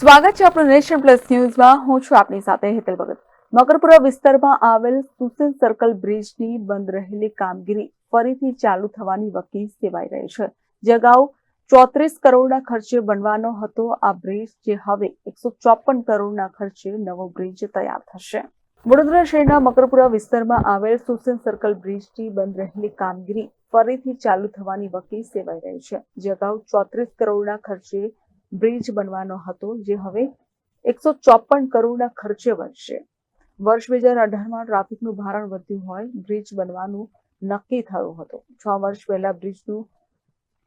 સ્વાગત છે આપણું નેશન પ્લસ ન્યૂઝમાં. હું છું આપની સાથે હેતલ ભગત. મકરપુરા વિસ્તારમાં આવેલ સુશીલ સર્કલ બ્રિજની બંધ રહેલી કામગીરી ફરીથી ચાલુ થવાની વકી સેવાઈ રહી છે. જે અગાઉ ચોત્રીસ કરોડના ખર્ચે બનવાનો હતો આ બ્રિજ, જે હવે એકસો ચોપન કરોડના ખર્ચે નવો બ્રિજ તૈયાર થશે. વડોદરા શહેરના મકરપુરા વિસ્તારમાં આવેલ સુસેન સર્કલ બ્રિજની બંધ રહેલી કામગીરી ફરીથી ચાલુ થવાની વકી સેવાઈ રહી છે. જે અગાઉ ચોત્રીસ કરોડના ખર્ચે બ્રિજ બનવાનો હતો, જે હવે એકસો ચોપન કરોડના ખર્ચે બનશે વર્ષ બે હજાર અઢારમાં ટ્રાફિકનું ભારણ વધ્યું હોય, બ્રિજ બનવાનું નક્કી થયું હતું. છ વર્ષ પહેલા બ્રિજનું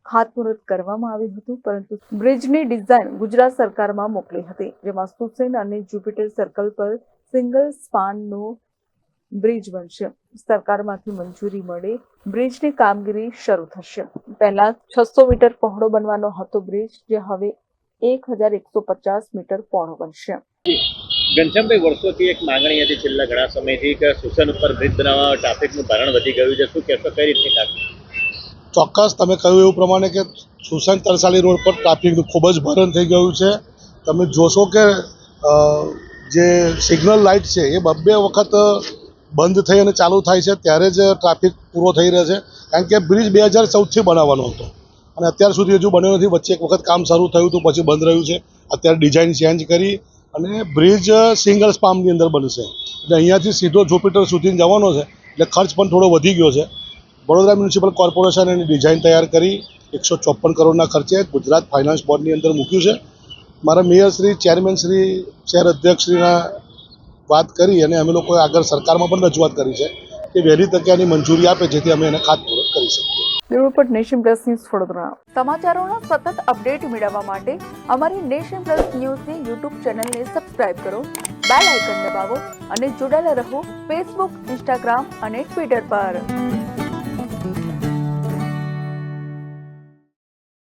ખાતમુહૂર્ત કરવામાં આવ્યું હતું, પરંતુ બ્રિજની ડિઝાઇન ગુજરાત સરકારમાં મોકલી હતી, જેમાં સુસેન અને જ્યુપિટર સર્કલ પર સિંગલ સ્પાનનો બ્રિજ બનશે. સરકારમાંથી મંજૂરી મળે, બ્રિજની કામગીરી શરૂ થશે. પહેલા છસો મીટર પહોળો બનવાનો હતો બ્રિજ, જે હવે એક હજાર એકસો પચાસ મીટર પહોળો બનશે. ઘનશ્યામભાઈ વર્ષોથી એક માંગણી હતી છેલ્લા ઘણા સમયથી કે સુસન ઉપર બ્રિજ બનાવવા ટ્રાફિકનું ભારણ વધી ગયું છે. શું કહેશો કઈ રીતની ચોક્કસ તમે કહ્યું એવું પ્રમાણે કે સુસન તરસાલી રોડ પર ટ્રાફિકનું ખૂબ જ ભારણ થઈ ગયું છે. તમે જોશો કે જે સિગ્નલ લાઇટ છે એ બબ્બે વખત બંધ થઈ અને ચાલુ થાય છે. ત્યારે જ ટ્રાફિક પૂરો થઈ રહ્યો છે. કારણ કે બ્રિજ બે હજાર ચૌદથી બનાવવાનો હતો. અને અત્યાર સુધી હજુ બન્યો નથી. વચ્ચે એક વખત કામ શરૂ થયું હતું, પછી બંધ રહ્યું છે. અત્યારે ડિઝાઇન ચેન્જ કરી અને બ્રિજ સિંગલ સ્પામની અંદર બનશે. એટલે અહીંયાથી સીધો જુપિટર સુધી જવાનો છે. એટલે ખર્ચ પણ થોડો વધી ગયો છે. વડોદરા મ્યુનિસિપલ કોર્પોરેશન એની ડિઝાઇન તૈયાર કરી. એકસો ચોપન કરોડના ખર્ચે ગુજરાત ફાઇનાન્સ બોર્ડની અંદર મૂક્યું છે. મારા મેયર શ્રી ચેરમેન શ્રી શહેર અધ્યક્ષશ્રીના વાત કરી અને અમે લોકોએ આગળ સરકારમાં પણ રજૂઆત કરી છે. કે વહેલી તકે આની મંજૂરી આપે જેથી અમે એને ખાતમુહૂર્ત કરી શકીએ. Report Nation Plus News Vadodara. સમાચારોના સતત અપડેટ મેળવવા માટે અમારી નેશન પ્લસ ન્યૂઝની યુટ્યુબ ચેનલને સબસ્ક્રાઇબ કરો બેલ આઇકન દબાવો અને જોડાયેલા રહો ફેસબુક ઇન્સ્ટાગ્રામ અને ટ્વિટર પર.